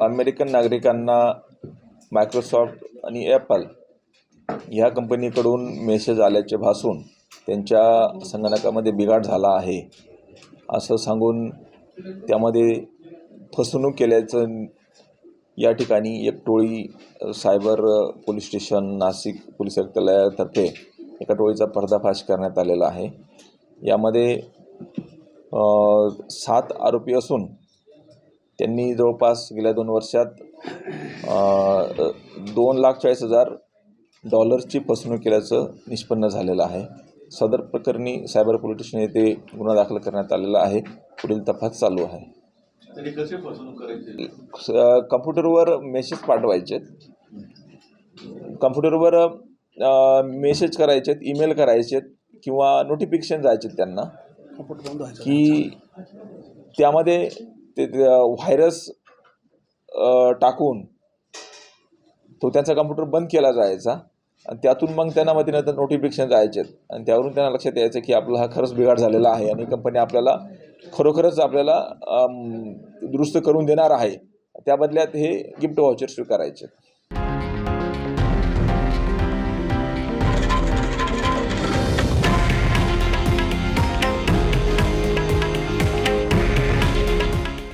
American नागरिकांना Microsoft आणि Apple ह्या कंपनीकडून मेसेज आल्याचे भासून त्यांच्या संगणकामध्ये बिघाड झाला आहे. असं सांगून त्यामध्ये फसवणूक केल्याचं या ठिकाणी एक टोळी cyber police station Nashik police आयुक्तालयातर्फे एका टोळीचा पर्दाफाश करण्यात आलेला आहे. यामध्ये सात आरोपी असून त्यांनी जवळपास गेल्या दोन वर्षात दोन लाख चाळीस हजार डॉलर्सची फसवणूक केल्याचं निष्पन्न झालेलं आहे. सदर प्रकरणी सायबर पोलीस स्टेशन येथे गुन्हा दाखल करण्यात आलेला आहे. पुढील तपास चालू आहे. करायची? कम्प्युटरवर मेसेज पाठवायचे. कम्प्युटरवर मेसेज करायचेत ईमेल करायचेत किंवा नोटिफिकेशन जायचे त्यांना की त्यामध्ये ते व्हायरस टाकून तो त्यांचा कम्प्युटर बंद केला जायचा आणि त्यातून मग त्यांना मग नंतर नोटिफिकेशन जायचे आणि त्यावरून त्यांना लक्षात यायचं की आपला हा खरंच बिघाड झालेला आहे आणि कंपनी आपल्याला खरोखरच आपल्याला दुरुस्त करून देणार आहे. त्या बदल्यात हे गिफ्ट व्हाउचर स्वीकारायचे.